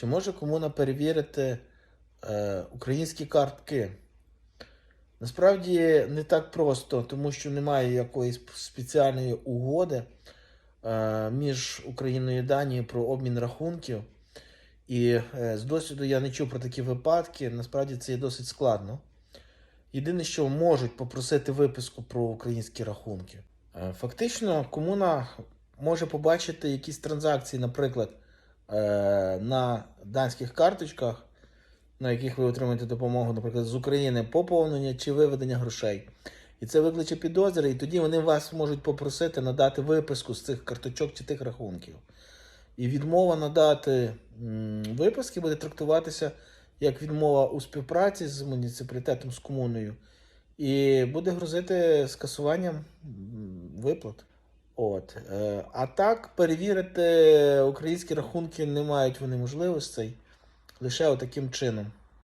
Чи може комуна перевірити е, українські картки? Насправді не так просто, тому що немає якоїсь спеціальної угоди е, між Україною і Данією про обмін рахунків. І е, з досвіду я не чув про такі випадки. Насправді це є досить складно. Єдине, що можуть попросити виписку про українські рахунки. Е, Фактично, комуна може побачити якісь транзакції, наприклад, на данських карточках, на яких ви отримаєте допомогу, наприклад, з України поповнення чи виведення грошей. І це викличе підозри, і тоді вони вас можуть попросити надати виписку з цих карточок чи тих рахунків. І відмова надати виписки буде трактуватися як відмова у співпраці з муніципалітетом, з комуною, і буде грозити скасуванням виплат. От. е, А так перевірити українські рахунки не мають вони можливостей лише отаким чином.